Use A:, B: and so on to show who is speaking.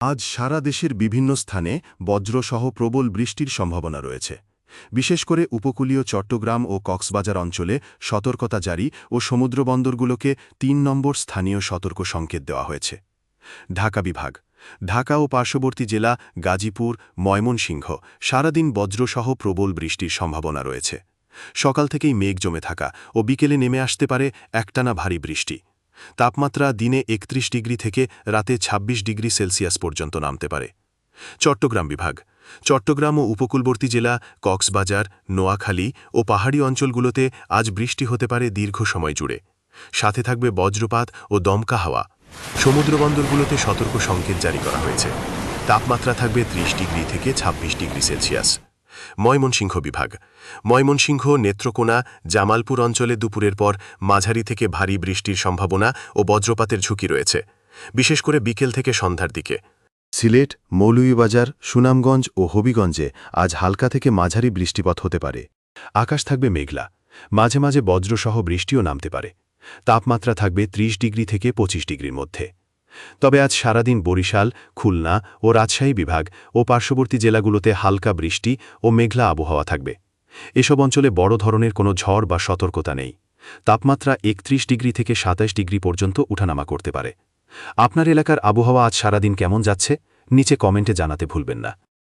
A: আজ সারা দেশের বিভিন্ন স্থানে বজ্রসহ প্রবল বৃষ্টির সম্ভাবনা রয়েছে। বিশেষ করে উপকূলীয় চট্টগ্রাম ও কক্সবাজার অঞ্চলে সতর্কতা জারি ও সমুদ্রবন্দরগুলোকে তিন নম্বর স্থানীয় সতর্ক সংকেত দেওয়া হয়েছে। ঢাকা বিভাগ, ঢাকা ও পার্শ্ববর্তী জেলা গাজীপুর, ময়মনসিংহ সারাদিন বজ্রসহ প্রবল বৃষ্টির সম্ভাবনা রয়েছে। সকাল থেকেই মেঘ জমে থাকা ও বিকেলে নেমে আসতে পারে একটানা ভারী বৃষ্টি। তাপমাত্রা দিনে একত্রিশ ডিগ্রি থেকে রাতে ২৬ ডিগ্রি সেলসিয়াস পর্যন্ত নামতে পারে। চট্টগ্রাম বিভাগ। চট্টগ্রাম ও উপকূলবর্তী জেলা কক্সবাজার, নোয়াখালী ও পাহাড়ি অঞ্চলগুলোতে আজ বৃষ্টি হতে পারে দীর্ঘ সময় জুড়ে। সাথে থাকবে বজ্রপাত ও দমকা হাওয়া। সমুদ্রবন্দরগুলোতে সতর্ক সংকেত জারি করা হয়েছে। তাপমাত্রা থাকবে ৩০ ডিগ্রি থেকে ২৬ ডিগ্রি সেলসিয়াস। ময়মনসিংহ বিভাগ। ময়মনসিংহ নেত্রকোনা জামালপুর অঞ্চলে দুপুরের পর মাঝারি থেকে ভারী বৃষ্টির সম্ভাবনা ও বজ্রপাতের ঝুঁকি রয়েছে, বিশেষ করে বিকেল থেকে সন্ধ্যার দিকে। সিলেট মৌলুইবাজার সুনামগঞ্জ ও হবিগঞ্জে আজ হালকা থেকে মাঝারি বৃষ্টিপাত হতে পারে। আকাশ থাকবে মেঘলা। মাঝে মাঝে বজ্রসহ বৃষ্টিও নামতে পারে। তাপমাত্রা থাকবে ৩০ ডিগ্রি থেকে ২৫ ডিগ্রির মধ্যে। তবে আজ সারাদিন বরিশাল, খুলনা ও রাজশাহী বিভাগ ও পার্শ্ববর্তী জেলাগুলোতে হালকা বৃষ্টি ও মেঘলা আবহাওয়া থাকবে। এসব অঞ্চলে বড় ধরনের কোনো ঝড় বা সতর্কতা নেই। তাপমাত্রা একত্রিশ ডিগ্রি থেকে সাতাশ ডিগ্রি পর্যন্ত উঠানামা করতে পারে। আপনার এলাকার আবহাওয়া আজ সারাদিন কেমন যাচ্ছে? নিচে কমেন্টে জানাতে ভুলবেন না।